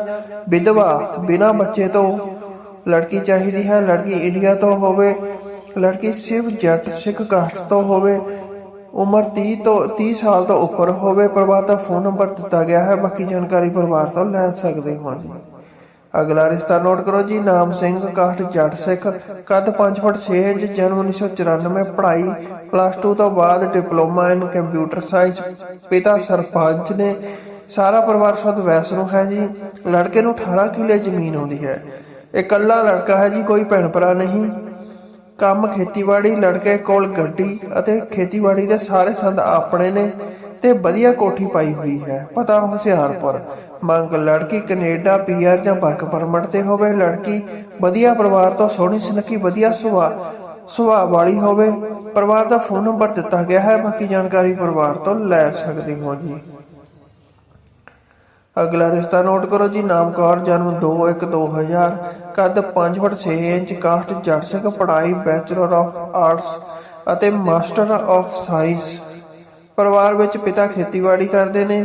ਵਿਧਵਾ ਬਿਨਾਂ ਬੱਚੇ ਤੋਂ ਲੜਕੀ ਚਾਹੀਦੀ ਹੈ। ਲੜਕੀ ਇੰਡੀਆ ਤੋਂ ਹੋਵੇ, ਲੜਕੀ ਸਿਰਫ ਜੱਟ ਸਿੱਖ ਕਾਸਟ ਤੋਂ ਹੋਵੇ, ਉਮਰ 30 ਤੋਂ 30 ਸਾਲ ਤੋਂ ਉੱਪਰ ਹੋਵੇ, ਪਰਿਵਾਰ ਦਾ ਫੋਨ ਨੰਬਰ ਦਿੱਤਾ ਗਿਆ ਹੈ। ਬਾਕੀ ਜਾਣਕਾਰੀ ਪਰਿਵਾਰ ਤੋਂ ਲੈ ਸਕਦੇ ਹੋ ਜੀ। ਅਗਲਾ ਰਿਸ਼ਤਾ ਨੋਟ ਕਰੋ ਜੀ, ਨਾਮ ਸਿੰਘ, ਕਾਸਟ ਜੱਟ ਸਿੱਖ, ਕੱਦ 5 ਫੁੱਟ 6 ਇੰਚ, ਜਨਮ 1994 ਪੜ੍ਹਾਈ ਪਲੱਸ 2 ਤੋਂ ਬਾਅਦ ਡਿਪਲੋਮਾ ਇਨ ਕੰਪਿਊਟਰ ਸਾਇੰਸ ਪਿਤਾ ਸਰਪੰਚ ਨੇ, ਸਾਰਾ ਪਰਿਵਾਰ ਸੁਧ ਵੈਸ ਹੈ ਜੀ। ਲੜਕੇ ਨੂੰ 18 ਕਿੱਲੇ ਜ਼ਮੀਨ ਆਉਂਦੀ ਹੈ। ਇਕੱਲਾ ਲੜਕਾ ਹੈ ਜੀ, ਕੋਈ ਭੈਣ ਭਰਾ ਨਹੀਂ। ਕੰਮ ਖੇਤੀਬਾੜੀ, ਲੜਕੇ ਕੋਲ ਗੱਡੀ ਅਤੇ ਖੇਤੀਬਾੜੀ ਦੇ ਸਾਰੇ ਸੰਦ ਆਪਣੇ ਨੇ ਤੇ ਵਧੀਆ ਕੋਠੀ ਪਾਈ ਹੋਈ ਹੈ। ਪਤਾ ਹੁਸ਼ਿਆਰਪੁਰ। ਮੰਗ ਲੜਕੀ ਕੈਨੇਡਾ ਪੀਆਰ ਜਾਂ ਵਰਕ ਪਰਮਿਟ ਤੇ ਹੋਵੇ। ਲੜਕੀ ਵਧੀਆ ਪਰਿਵਾਰ ਤੋਂ ਸੋਹਣੀ ਸੁਨੱਖੀ, ਵਧੀਆ ਸੁਭਾਅ ਸੁਭਾਅ ਵਾਲੀ ਹੋਵੇ। ਪਰਿਵਾਰ ਦਾ ਫੋਨ ਨੰਬਰ ਦਿੱਤਾ ਗਿਆ ਹੈ। ਬਾਕੀ ਜਾਣਕਾਰੀ ਪਰਿਵਾਰ ਤੋਂ ਲੈ ਸਕਦੇ ਹੋ ਜੀ। ਅਗਲਾ ਰਿਸ਼ਤਾ ਨੋਟ ਕਰੋ ਜੀ। ਨਾਮ ਕੌਰ ਜਨਮ 21 2000 ਕੱਦ 5 ਫੁੱਟ 6 ਇੰਚ ਕਾਸਟ ਜੱਟ ਸਿੱਖ ਪੜ੍ਹਾਈ ਬੈਚਲਰ ਆਫ ਆਰਟਸ ਅਤੇ ਮਾਸਟਰ ਆਫ ਸਾਇੰਸ। ਪਰਿਵਾਰ ਵਿੱਚ ਪਿਤਾ ਖੇਤੀਬਾੜੀ ਕਰਦੇ ਨੇ।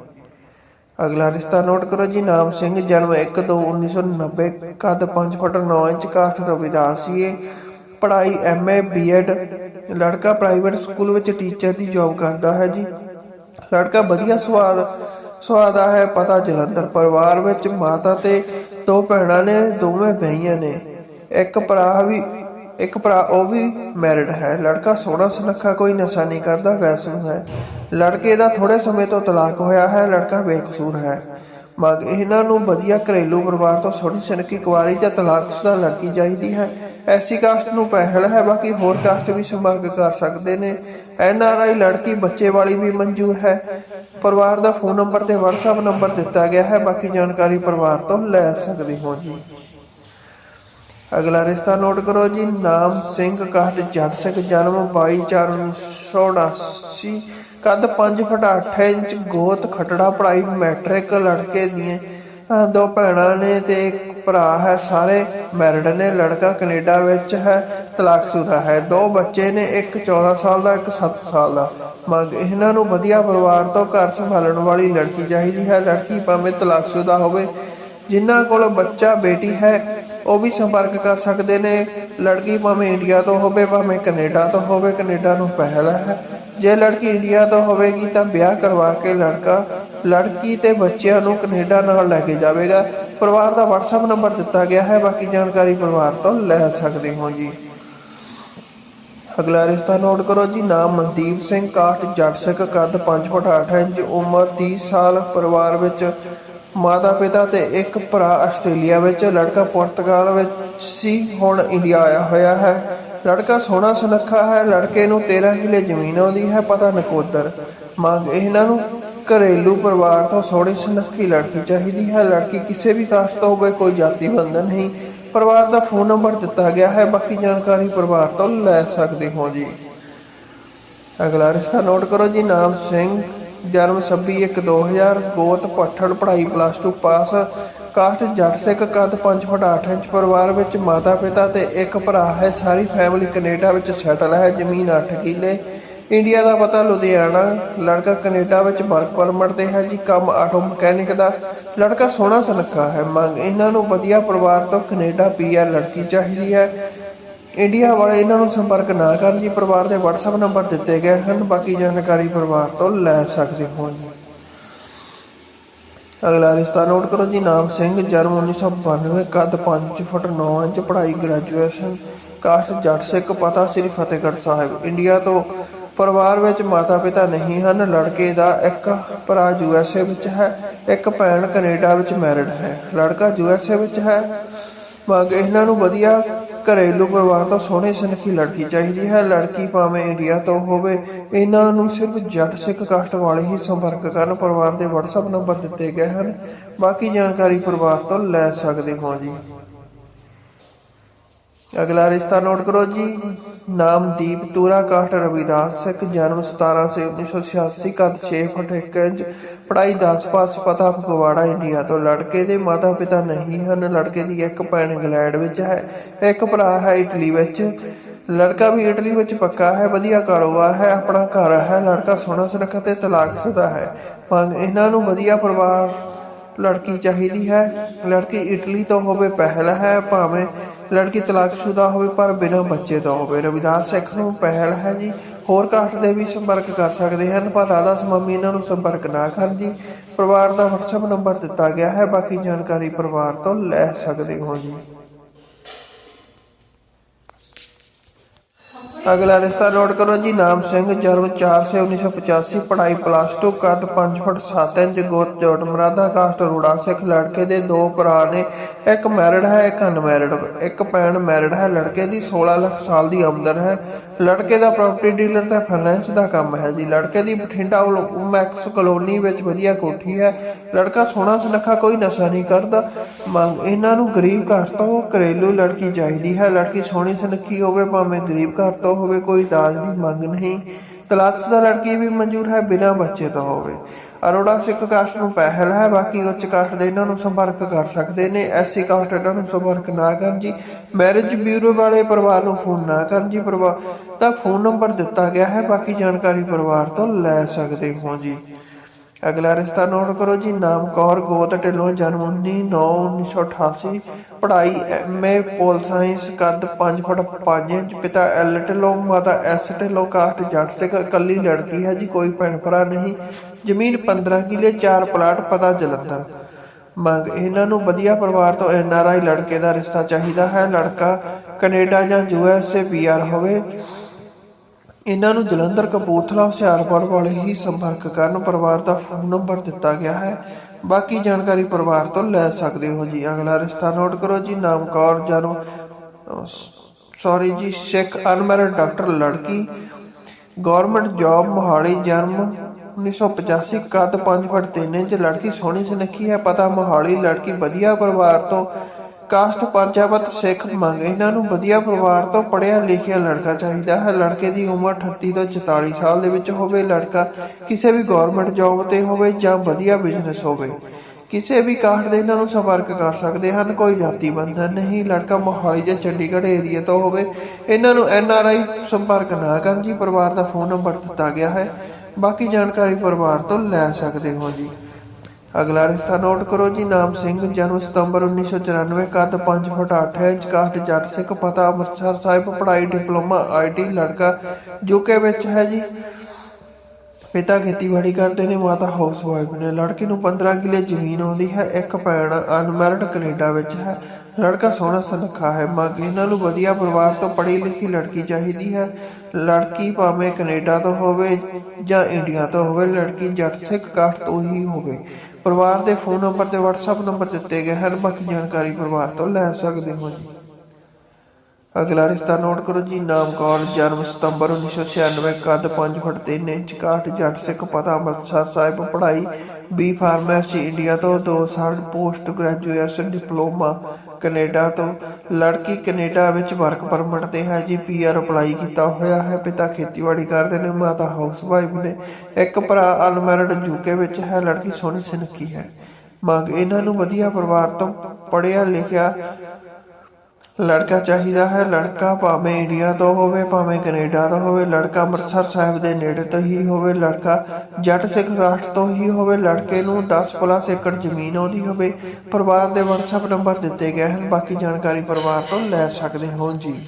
ਅਗਲਾ ਰਿਸ਼ਤਾ ਨੋਟ ਕਰੋ ਜੀ, ਨਾਮ ਸਿੰਘ, ਜਨਮ 1 2 1990 ਕੱਦ 5 ਫੁੱਟ 9 ਇੰਚ ਕਾਸਟ ਰਵਿਦਾਸੀਏ ਪੜ੍ਹਾਈ ਐਮਏ ਬੀਐਡ। ਲੜਕਾ ਪ੍ਰਾਈਵੇਟ ਸਕੂਲ ਵਿੱਚ ਟੀਚਰ ਦੀ ਜੌਬ ਕਰਦਾ ਹੈ ਜੀ। ਲੜਕਾ ਵਧੀਆ ਸਵਾਦ, ਸਵਾਦਾ ਹੈ, ਪਤਾ ਜਲੰਧਰ ਪਰਿਵਾਰ ਵਿੱਚ ਮਾਤਾ ਤੇ ਦੋ ਭੈਣਾਂ ਨੇ, ਦੋਵੇਂ ਬਹੀਆਂ ਨੇ। ਇੱਕ ਭਰਾ ਵੀ ਇੱਕ ਭਰਾ, ਉਹ ਵੀ ਮੈਰਿਡ ਹੈ। ਲੜਕਾ ਸੋਹਣਾ ਸੁਨੱਖਾ, ਕੋਈ ਨਸ਼ਾ ਨਹੀਂ ਕਰਦਾ, ਵੈਸੂ ਹੈ। ਲੜਕੇ ਦਾ ਥੋੜੇ ਸਮੇਂ ਤੋਂ ਤਲਾਕ ਹੋਇਆ ਹੈ, ਲੜਕਾ ਬੇਕਸੂਰ ਹੈ। ਮੰਗ ਇਹਨਾਂ ਨੂੰ ਵਧੀਆ ਘਰੇਲੂ ਪਰਿਵਾਰ ਤੋਂ ਸੋਹਣੀ ਸੁਨੱਖੀ ਕੁਆਰੀ ਜਾਂ ਤਲਾਕਸ਼ੁਦਾ ਲੜਕੀ ਚਾਹੀਦੀ ਹੈ। ਐਸੀ ਕਾਸਟ ਨੂੰ ਪਹਿਲ ਹੈ, ਬਾਕੀ ਹੋਰ ਕਾਸਟ ਵੀ ਸੰਪਰਕ ਕਰ ਸਕਦੇ ਨੇ। ਐਨ ਆਰ ਆਈ ਲੜਕੀ ਬੱਚੇ ਵਾਲੀ ਵੀ ਮਨਜ਼ੂਰ ਹੈ। ਪਰਿਵਾਰ ਦਾ ਫੋਨ ਨੰਬਰ ਤੇ WhatsApp ਨੰਬਰ ਦਿੱਤਾ ਗਿਆ ਹੈ, ਬਾਕੀ ਜਾਣਕਾਰੀ ਪਰਿਵਾਰ ਤੋਂ ਲੈ ਸਕਦੇ ਹੋ ਜੀ। ਅਗਲਾ ਰਿਸ਼ਤਾ ਨੋਟ ਕਰੋ ਜੀ, ਨਾਮ ਸਿੰਘ ਕਾਹਟ ਜੱਟ ਸਿੰਘ ਜਨਮ 22/4/1989 ਕੱਦ 5 ਫੁੱਟ 8 ਇੰਚ, ਗੋਤ ਖਟੜਾ ਪੜਾਈ ਮੈਟ੍ਰਿਕ ਲੜਕੇ ਦੀਆਂ। ਦੋ ਭੈਣਾਂ ਨੇ ਤੇ ਇੱਕ ਭਰਾ ਹੈ, ਸਾਰੇ ਮੈਰਿਡ ਨੇ, ਲੜਕਾ ਕੈਨੇਡਾ ਵਿੱਚ ਹੈ, ਤਲਾਕਸ਼ੁਦਾ ਹੈ। ਦੋ ਬੱਚੇ ਨੇ, ਇੱਕ 14 ਸਾਲ ਦਾ, ਇੱਕ 7 ਸਾਲ ਦਾ। ਮੰਗ ਇਹਨਾਂ ਨੂੰ ਵਧੀਆ ਪਰਿਵਾਰ ਤੋਂ ਘਰ ਸੰਭਾਲਣ ਵਾਲੀ ਲੜਕੀ ਚਾਹੀਦੀ ਹੈ। ਲੜਕੀ ਭਾਵੇਂ ਤਲਾਕਸ਼ੁਦਾ ਹੋਵੇ, ਜਿਨ੍ਹਾਂ ਕੋਲ ਬੱਚਾ, ਬੇਟੀ ਹੈ ਉਹ ਵੀ ਸੰਪਰਕ ਕਰ ਸਕਦੇ ਨੇ। ਲੜਕੀ ਭਾਵੇਂ ਇੰਡੀਆ ਤੋਂ ਹੋਵੇ, ਭਾਵੇਂ ਕੈਨੇਡਾ ਤੋਂ ਹੋਵੇ, ਕੈਨੇਡਾ ਨੂੰ ਪਹਿਲ ਹੈ। ਜੇ ਲੜਕੀ ਇੰਡੀਆ ਤੋਂ ਹੋਵੇਗੀ ਤਾਂ ਵਿਆਹ ਕਰਵਾ ਕੇ ਲੜਕਾ, ਲੜਕੀ ਤੇ ਬੱਚਿਆਂ ਨੂੰ ਕੈਨੇਡਾ ਨਾਲ ਲੈ ਕੇ ਜਾਵੇਗਾ। ਪਰਿਵਾਰ ਦਾ WhatsApp ਨੰਬਰ ਦਿੱਤਾ ਗਿਆ ਹੈ, ਬਾਕੀ ਜਾਣਕਾਰੀ ਪਰਿਵਾਰ ਤੋਂ ਲੈ ਸਕਦੇ ਹੋ ਜੀ। ਅਗਲਾ ਰਿਸ਼ਤਾ ਨੋਟ ਕਰੋ ਜੀ, ਨਾਮ ਮਨਦੀਪ ਸਿੰਘ, ਕਾਠ, ਜੱਟ ਸਿੱਖ ਕੱਦ 5 ਫੁੱਟ 8 ਇੰਚ, ਉਮਰ 30 ਸਾਲ, ਪਰਿਵਾਰ ਵਿੱਚ ਮਾਤਾ ਪਿਤਾ ਤੇ ਇੱਕ ਭਰਾ ਆਸਟ੍ਰੇਲੀਆ ਵਿੱਚ, ਲੜਕਾ ਪੁਰਤਗਾਲ ਵਿੱਚ ਸੀ, ਹੁਣ ਇੰਡੀਆ ਆਇਆ ਹੋਇਆ ਹੈ। ਲੜਕਾ ਸੋਹਣਾ ਸੁਨੱਖਾ ਹੈ, ਲੜਕੇ ਨੂੰ 13 ਕਿਲੇ ਜ਼ਮੀਨ ਆਉਂਦੀ ਹੈ, ਪਤਾ ਨਕੋਦਰ। ਮੰਗ ਇਹਨਾਂ ਨੂੰ ਘਰੇਲੂ ਪਰਿਵਾਰ ਤੋਂ ਸੋਹਣੀ ਸੁਨੱਖੀ ਲੜਕੀ ਚਾਹੀਦੀ ਹੈ। ਲੜਕੀ ਕਿਸੇ ਵੀ ਕਾਸਟ ਤੋਂ ਹੋਵੇ, ਕੋਈ ਜਾਤੀ ਬੰਧਨ ਨਹੀਂ। ਪਰਿਵਾਰ ਦਾ ਫੋਨ ਨੰਬਰ ਦਿੱਤਾ ਗਿਆ ਹੈ, ਬਾਕੀ ਜਾਣਕਾਰੀ ਪਰਿਵਾਰ ਤੋਂ ਲੈ ਸਕਦੇ ਹੋ ਜੀ। ਅਗਲਾ ਰਿਸ਼ਤਾ ਨੋਟ ਕਰੋ ਜੀ, ਨਾਮ ਸਿੰਘ ਜਨਮ 26/1/2000 ਗੋਤ ਪੱਠੜ ਪੜ੍ਹਾਈ ਪਲੱਸ 2 ਪਾਸ ਕਾਸਟ ਜੱਟ ਸਿੱਖ ਕੱਦ 5 ਫੁੱਟ 8 ਇੰਚ ਪਰਿਵਾਰ ਵਿੱਚ ਮਾਤਾ ਪਿਤਾ ਤੇ ਇੱਕ ਭਰਾ ਹੈ। ਸਾਰੀ ਫੈਮਿਲੀ ਕੈਨੇਡਾ ਵਿੱਚ ਸੈਟਲ ਹੈ। ਜ਼ਮੀਨ 8 ਕਿੱਲੇ। ਇੰਡੀਆ ਦਾ ਪਤਾ ਲੁਧਿਆਣਾ। ਲੜਕਾ ਕੈਨੇਡਾ ਵਿੱਚ ਵਰਕ ਪਰਮਿਟ ਤੇ ਹੈ ਜੀ। ਕੰਮ ਆਟੋ ਮਕੈਨਿਕ ਦਾ। ਲੜਕਾ ਸੋਹਣਾ ਸੁਨੱਖਾ ਹੈ। ਮੰਗ, ਇਹਨਾਂ ਨੂੰ ਵਧੀਆ ਪਰਿਵਾਰ ਤੋਂ ਕੈਨੇਡਾ ਪੀਆਰ ਲੜਕੀ ਚਾਹੀਦੀ ਹੈ। ਇੰਡੀਆ ਵਾਲੇ ਇਹਨਾਂ ਨੂੰ ਸੰਪਰਕ ਨਾ ਕਰਨ ਜੀ, ਪਰਿਵਾਰ ਦੇ WhatsApp ਨੰਬਰ ਦਿੱਤੇ ਗਏ ਹਨ, ਬਾਕੀ ਜਾਣਕਾਰੀ ਪਰਿਵਾਰ ਤੋਂ ਲੈ ਸਕਦੇ ਹੋ ਜੀ। ਅਗਲਾ ਰਿਸ਼ਤਾ ਨੋਟ ਕਰੋ ਜੀ, ਨਾਮ ਸਿੰਘ, ਜਨਮ 1992 ਕੱਦ 5 ਫੁੱਟ 9 ਇੰਚ, ਪੜ੍ਹਾਈ ਗ੍ਰੈਜੂਏਸ਼ਨ ਕਾਸਟ ਜੱਟ ਸਿੱਖ, ਪਤਾ ਸ੍ਰੀ ਫਤਿਹਗੜ੍ਹ ਸਾਹਿਬ। ਇੰਡੀਆ ਤੋਂ ਪਰਿਵਾਰ ਵਿੱਚ ਮਾਤਾ ਪਿਤਾ ਨਹੀਂ ਹਨ, ਲੜਕੇ ਦਾ ਇੱਕ ਭਰਾ ਯੂਐਸਏ ਵਿੱਚ ਹੈ, ਇੱਕ ਭੈਣ ਕੈਨੇਡਾ ਵਿੱਚ ਮੈਰਿਡ ਹੈ। ਲੜਕਾ ਯੂਐਸਏ ਵਿੱਚ ਹੈ। ਮੰਗ ਇਹਨਾਂ ਨੂੰ ਵਧੀਆ ਘਰੇਲੂ ਪਰਿਵਾਰ ਤੋਂ ਸੋਹਣੀ ਸੁਨੱਖੀ ਲੜਕੀ ਚਾਹੀਦੀ ਹੈ। ਲੜਕੀ ਭਾਵੇਂ ਇੰਡੀਆ ਤੋਂ ਹੋਵੇ, ਇਹਨਾਂ ਨੂੰ ਸਿਰਫ ਜੱਟ ਸਿੱਖ ਕਾਸਟ ਵਾਲੇ ਹੀ ਸੰਪਰਕ ਕਰਨ ਪਰਿਵਾਰ ਦੇ WhatsApp ਨੰਬਰ ਦਿੱਤੇ ਗਏ ਹਨ। ਬਾਕੀ ਜਾਣਕਾਰੀ ਪਰਿਵਾਰ ਤੋਂ ਲੈ ਸਕਦੇ ਹੋ ਜੀ। ਅਗਲਾ ਰਿਸ਼ਤਾ ਨੋਟ ਕਰੋ ਜੀ। ਨਾਮ ਦੀਪ ਤੂਰਾ ਕਾਸਟ ਰਵਿਦਾਸ, ਸਿੱਖ ਜਨਮ 17 ਸੇ 1986 ਕੱਦ 6 ਫੁੱਟ 1 ਇੰਚ, ਪੜ੍ਹਾਈ 10 ਪਾਸ, ਪਤਾ ਫਗਵਾੜਾ, ਇੰਡੀਆ ਤੋਂ। ਲੜਕੇ ਦੇ ਮਾਤਾ ਪਿਤਾ ਨਹੀਂ ਹਨ, ਲੜਕੇ ਦੀ ਇੱਕ ਭੈਣ ਇੰਗਲੈਂਡ ਵਿੱਚ ਹੈ, ਇੱਕ ਭਰਾ ਹੈ ਇਟਲੀ ਵਿੱਚ। ਲੜਕਾ ਵੀ ਇਟਲੀ ਵਿੱਚ ਪੱਕਾ ਹੈ, ਵਧੀਆ ਕਾਰੋਬਾਰ ਹੈ, ਆਪਣਾ ਘਰ ਹੈ, ਲੜਕਾ ਸੋਹਣਾ ਸੁਨੱਖਾ ਤੇ ਤਲਾਕਸ਼ੁਦਾ ਹੈ। ਮੰਗ, ਇਹਨਾਂ ਨੂੰ ਵਧੀਆ ਪਰਿਵਾਰ, ਲੜਕੀ ਚਾਹੀਦੀ ਹੈ। ਲੜਕੀ ਇਟਲੀ ਤੋਂ ਹੋਵੇ, ਪਹਿਲ ਹੈ, ਭਾਵੇਂ ਲੜਕੀ ਤਲਾਕਸ਼ੁਦਾ ਹੋਵੇ ਪਰ ਬਿਨਾਂ ਬੱਚੇ ਤੋਂ ਹੋਵੇ। ਰਵਿਦਾਸ ਸਿੱਖ ਨੂੰ ਪਹਿਲ ਹੈ ਜੀ। ਹੋਰ ਕਾਸਟ ਦੇ ਵੀ ਸੰਪਰਕ ਕਰ ਸਕਦੇ ਹਨ, ਪਰ ਰਾਧਾ ਸਮਮੀ ਇਹਨਾਂ ਨੂੰ ਸੰਪਰਕ ਨਾ ਕਰਨ ਜੀ। ਪਰਿਵਾਰ ਦਾ WhatsApp ਨੰਬਰ ਦਿੱਤਾ ਗਿਆ ਹੈ, ਬਾਕੀ ਜਾਣਕਾਰੀ ਪਰਿਵਾਰ ਤੋਂ ਲੈ ਸਕਦੇ ਹੋ ਜੀ। ਅਗਲਾ ਰਿਸ਼ਤਾ ਨੋਟ ਕਰੋ ਜੀ, ਨਾਮ ਸਿੰਘ, ਜਨਮ 4 ਸੇ 1985 ਪੜ੍ਹਾਈ ਪਲੱਸ 2 ਕੱਦ 5 ਫੁੱਟ 7 ਇੰਚ, ਗੋਤ ਜੋਟ ਮਰਾਦਾ ਕਾਸਟ, ਰੂੜਾ ਸਿੱਖ, ਲੜਕੇ ਦੇ ਦੋ ਭਰਾ ਨੇ, ਇੱਕ ਮੈਰਿਡ ਹੈ, ਇੱਕ ਅਨਮੈਰਿਡ ਇੱਕ ਭੈਣ ਮੈਰਿਡ ਹੈ, ਲੜਕੇ ਦੀ 16 ਲੱਖ ਸਾਲ ਦੀ ਆਮਦਨ ਹੈ। ਲੜਕੇ ਦਾ ਪ੍ਰਾਪਰਟੀ ਡੀਲਰ ਤੇ ਫਾਈਨੈਂਸ ਦਾ ਕੰਮ ਹੈ ਜੀ। ਲੜਕੇ ਦੀ ਬਠਿੰਡਾ ਮੈਕਸ ਕਲੋਨੀ ਵਿੱਚ ਵਧੀਆ ਕੋਠੀ ਹੈ। ਲੜਕਾ ਸੋਹਣਾ ਸੁਨੱਖਾ ਕੋਈ ਨਸ਼ਾ ਨਹੀਂ ਕਰਦਾ। ਮੰਗ, ਇਹਨਾਂ ਨੂੰ ਗਰੀਬ ਘਰ ਤੋਂ ਘਰੇਲੂ ਲੜਕੀ ਚਾਹੀਦੀ ਹੈ। ਲੜਕੀ ਸੋਹਣੀ ਸੁਨੱਖੀ ਹੋਵੇ, ਭਾਵੇਂ ਗਰੀਬ ਘਰ ਤੋਂ ਹੋਵੇ, ਕੋਈ ਦਾਜ ਦੀ ਮੰਗ ਨਹੀਂ। ਤਲਾਕਸ਼ੁਦਾ ਲੜਕੀ ਵੀ ਮਨਜ਼ੂਰ ਹੈ, ਬਿਨਾਂ ਬੱਚੇ ਤੋਂ ਹੋਵੇ। ਅਰੋੜਾ ਸਿੱਖ ਕਾਸਟ ਨੂੰ ਪਹਿਲ ਹੈ, ਬਾਕੀ ਉੱਚ ਕਾਸਟ ਦੇ ਇਹਨਾਂ ਨੂੰ ਸੰਪਰਕ ਕਰ ਸਕਦੇ ਨੇ। ਐਸਸੀ ਕਾਸਟ ਇਹਨਾਂ ਨੂੰ ਸੰਪਰਕ ਨਾ ਕਰਨ ਜੀ। ਮੈਰਿਜ ਬਿਊਰੋ ਵਾਲੇ ਪਰਿਵਾਰ ਨੂੰ ਫੋਨ ਨਾ ਕਰਨ ਜੀ। ਪਰਿਵਾਰ ਦਾ ਫੋਨ ਨੰਬਰ ਦਿੱਤਾ ਗਿਆ ਹੈ, ਬਾਕੀ ਜਾਣਕਾਰੀ ਪਰਿਵਾਰ ਤੋਂ ਲੈ ਸਕਦੇ ਹੋ ਜੀ। ਅਗਲਾ ਰਿਸ਼ਤਾ ਨੋਟ ਕਰੋ ਜੀ, ਨਾਮ ਕੌਰ, ਗੋਤ, ਢਿੱਲੋਂ, ਜਨਮ 19/9/1988 ਪੜ੍ਹਾਈ ਐਮਏ ਪੋਲ ਸਾਇੰਸ ਕੱਦ 5 ਫੁੱਟ 5 ਇੰਚ, ਪਿਤਾ ਐਲ ਢਿੱਲੋਂ, ਮਾਤਾ ਐਸ ਢਿੱਲੋਂ, ਕਾਸਟ ਜੱਟ ਸਿੱਖ, ਇਕੱਲੀ ਲੜਕੀ ਹੈ ਜੀ, ਕੋਈ ਭੈਣ ਭਰਾ ਨਹੀਂ। ਜ਼ਮੀਨ 15 ਕਿੱਲੇ 4 ਪਲਾਟ, ਪਤਾ ਜਲੰਧਰ। ਮੰਗ, ਇਹਨਾਂ ਨੂੰ ਵਧੀਆ ਪਰਿਵਾਰ ਤੋਂ ਐਨ ਆਰ ਆਈ ਲੜਕੇ ਦਾ ਰਿਸ਼ਤਾ ਚਾਹੀਦਾ ਹੈ। ਲੜਕਾ ਕੈਨੇਡਾ ਜਾਂ U S A P R ਹੋਵੇ। ਇਹਨਾਂ ਨੂੰ ਜਲੰਧਰ ਕਪੂਰਥਲਾ ਹੁਸ਼ਿਆਰਪੁਰ ਵਾਲੇ ਹੀ ਸੰਪਰਕ ਕਰਨ ਪਰਿਵਾਰ ਦਾ ਫੋਨ ਨੰਬਰ ਦਿੱਤਾ ਗਿਆ ਹੈ। ਬਾਕੀ ਜਾਣਕਾਰੀ ਪਰਿਵਾਰ ਤੋਂ ਲੈ ਸਕਦੇ ਹੋ ਜੀ। ਅਗਲਾ ਰਿਸ਼ਤਾ ਨੋਟ ਕਰੋ ਜੀ। ਨਾਮ ਕੌਰ, ਜਨਮ ਸੌਰੀ ਜੀ, ਸਿੱਖ ਅਨਮੈਰਿਡ ਡਾਕਟਰ ਲੜਕੀ ਗਵਰਨਮੈਂਟ ਜੌਬ, ਮੋਹਾਲੀ, ਜਨਮ 1985 ਕੱਦ 5 ਫੁੱਟ 3 ਇੰਚ, ਲੜਕੀ ਸੋਹਣੀ ਸੁਨੱਖੀ ਹੈ, ਪਤਾ ਮੋਹਾਲੀ ਲੜਕੀ ਵਧੀਆ ਪਰਿਵਾਰ ਤੋਂ ਕਾਸਟ ਪਰਜਾਪਤ ਸਿੱਖ ਮੰਗ। ਇਹਨਾਂ ਨੂੰ ਵਧੀਆ ਪਰਿਵਾਰ ਤੋਂ ਪੜ੍ਹਿਆ ਲਿਖਿਆ ਲੜਕਾ ਚਾਹੀਦਾ ਹੈ। ਲੜਕੇ ਦੀ ਉਮਰ 38 ਤੋਂ 44 ਸਾਲ ਦੇ ਵਿੱਚ ਹੋਵੇ, ਲੜਕਾ ਕਿਸੇ ਵੀ ਗਵਰਨਮੈਂਟ ਜੌਬ ਤੇ ਹੋਵੇ ਜਾਂ ਵਧੀਆ ਬਿਜ਼ਨਸ ਹੋਵੇ। ਕਿਸੇ ਵੀ ਕਾਸਟ ਦੇ ਇਹਨਾਂ ਨੂੰ ਸੰਪਰਕ ਕਰ ਸਕਦੇ ਹਨ। ਕੋਈ ਜਾਤੀ ਬੰਧਨ ਨਹੀਂ। ਲੜਕਾ ਮੋਹਾਲੀ ਜਾਂ ਚੰਡੀਗੜ੍ਹ ਏਰੀਆ ਤੋਂ ਹੋਵੇ, ਇਹਨਾਂ ਨੂੰ ਐਨ ਆਰ ਆਈ ਸੰਪਰਕ ਨਾ ਕਰਨ ਜੀ ਪਰਿਵਾਰ ਦਾ ਫੋਨ ਨੰਬਰ ਦਿੱਤਾ ਗਿਆ ਹੈ। ਬਾਕੀ ਜਾਣਕਾਰੀ ਪਰਿਵਾਰ ਤੋਂ ਲੈ ਸਕਦੇ ਹੋ ਜੀ। ਅਗਲਾ ਰਿਸ਼ਤਾ ਨੋਟ ਕਰੋ ਜੀ, ਨਾਮ ਸਿੰਘ, ਜਨਮ ਸਤੰਬਰ 1994 ਕੱਦ 5 ਫੁੱਟ 8 ਇੰਚ, ਕਾਸਟ ਜੱਟ ਸਿੱਖ ਪਤਾ ਅੰਮ੍ਰਿਤਸਰ ਸਾਹਿਬ, ਪੜ੍ਹਾਈ, ਡਿਪਲੋਮਾ ਆਈਟੀ ਲੜਕਾ, ਯੂਕੇ ਵਿੱਚ ਹੈ ਜੀ। ਪਿਤਾ ਖੇਤੀਬਾੜੀ ਕਰਦੇ ਨੇ, ਮਾਤਾ ਹਾਊਸ ਵਾਈਫ ਨੇ। ਲੜਕੇ ਨੂੰ 15 ਕਿੱਲੇ ਜ਼ਮੀਨ ਆਉਂਦੀ ਹੈ, ਇੱਕ ਭੈਣ ਅਨਮੈਰਿਡ ਕੈਨੇਡਾ ਵਿੱਚ ਹੈ। ਲੜਕਾ ਸੋਹਣਾ ਸੁਨੱਖਾ ਹੈ, ਮੰਗ ਇਹਨਾਂ ਨੂੰ ਵਧੀਆ ਪਰਿਵਾਰ ਤੋਂ ਪੜ੍ਹੀ ਲਿਖੀ ਲੜਕੀ ਚਾਹੀਦੀ ਹੈ। ਲੜਕੀ ਭਾਵੇਂ ਕੈਨੇਡਾ ਤੋਂ ਹੋਵੇ ਜਾਂ ਇੰਡੀਆ ਤੋਂ ਹੋਵੇ, ਲੜਕੀ ਜੱਟ ਸਿੱਖ ਕਾਸਟ ਤੋਂ ਹੀ ਹੋਵੇ। ਪਰਿਵਾਰ ਦੇ ਫੋਨ ਨੰਬਰ ਤੇ WhatsApp ਨੰਬਰ ਦਿੱਤੇ ਗਏ ਹਨ ਬਾਕੀ ਜਾਣਕਾਰੀ ਪਰਿਵਾਰ ਤੋਂ ਲੈ ਸਕਦੇ ਹੋ ਜੀ। ਅਗਲਾ ਰਿਸ਼ਤਾ ਨੋਟ ਕਰੋ ਜੀ, ਨਾਮ ਕੌਰ ਜਨਮ ਸਤੰਬਰ 1996 ਕੱਦ 5 ਫੁੱਟ 3 ਇੰਚ, ਕਾਠ ਜੱਟ ਸਿੱਖ ਪਤਾ ਅੰਮ੍ਰਿਤਸਰ ਸਾਹਿਬ, ਪੜ੍ਹਾਈ ਬੀ ਫਾਰਮੇਸੀ ਇੰਡੀਆ ਤੋਂ 2 ਸਾਲ ਪੋਸਟ ਗ੍ਰੈਜੂਏਸ਼ਨ ਡਿਪਲੋਮਾ ਕੈਨੇਡਾ ਤੋਂ। ਲੜਕੀ ਕੈਨੇਡਾ ਵਿੱਚ ਵਰਕ ਪਰਮਿਟ ਤੇ ਹੈ ਜੀ ਪੀਆਰ ਅਪਲਾਈ ਕੀਤਾ ਹੋਇਆ ਹੈ। ਪਿਤਾ ਖੇਤੀਬਾੜੀ ਕਰਦੇ ਨੇ, ਮਾਤਾ ਹਾਊਸ ਵਾਈਫ ਨੇ। ਇੱਕ ਭਰਾ ਅਨਮੈਰਿਡ ਯੂਕੇ ਵਿੱਚ ਹੈ, ਲੜਕੀ ਸੋਹਣੀ ਸੁਨੱਖੀ ਹੈ। ਮੰਗ ਇਹਨਾਂ ਨੂੰ ਵਧੀਆ ਪਰਿਵਾਰ ਤੋਂ ਪੜ੍ਹਿਆ ਲਿਖਿਆ ਲੜਕਾ ਚਾਹੀਦਾ ਹੈ, ਲੜਕਾ ਭਾਵੇਂ ਇੰਡੀਆ ਤੋਂ ਹੋਵੇ, ਭਾਵੇਂ ਕੈਨੇਡਾ ਤੋਂ ਹੋਵੇ, ਲੜਕਾ ਅੰਮ੍ਰਿਤਸਰ ਸਾਹਿਬ ਦੇ ਨੇੜੇ ਤੋਂ ਹੀ ਹੋਵੇ, ਲੜਕਾ ਜੱਟ ਸਿੱਖ ਕਾਸਟ ਤੋਂ ਹੀ ਹੋਵੇ, ਲੜਕੇ ਨੂੰ 10 ਪਲੱਸ ਏਕੜ ਜ਼ਮੀਨ ਆਉਂਦੀ ਹੋਵੇ, ਪਰਿਵਾਰ ਦੇ WhatsApp ਨੰਬਰ ਦਿੱਤੇ ਗਏ ਹਨ, ਬਾਕੀ ਜਾਣਕਾਰੀ ਪਰਿਵਾਰ ਤੋਂ ਲੈ ਸਕਦੇ ਹੋ ਜੀ।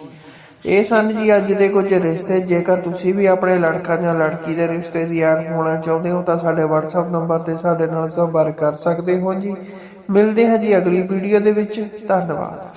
ਇਹ ਸਨ ਜੀ ਅੱਜ ਦੇ ਕੁਝ ਰਿਸ਼ਤੇ, ਜੇਕਰ ਤੁਸੀਂ ਵੀ ਆਪਣੇ ਲੜਕਾ ਜਾਂ ਲੜਕੀ ਦੇ ਰਿਸ਼ਤੇ ਦੀ ਐਡ ਹੋਣਾ ਚਾਹੁੰਦੇ ਹੋ, ਤਾਂ ਸਾਡੇ WhatsApp ਨੰਬਰ ਤੇ ਸਾਡੇ ਨਾਲ ਸੰਪਰਕ ਕਰ ਸਕਦੇ ਹੋ ਜੀ। ਮਿਲਦੇ ਹਾਂ ਜੀ ਅਗਲੀ ਵੀਡੀਓ ਦੇ ਵਿੱਚ, ਧੰਨਵਾਦ।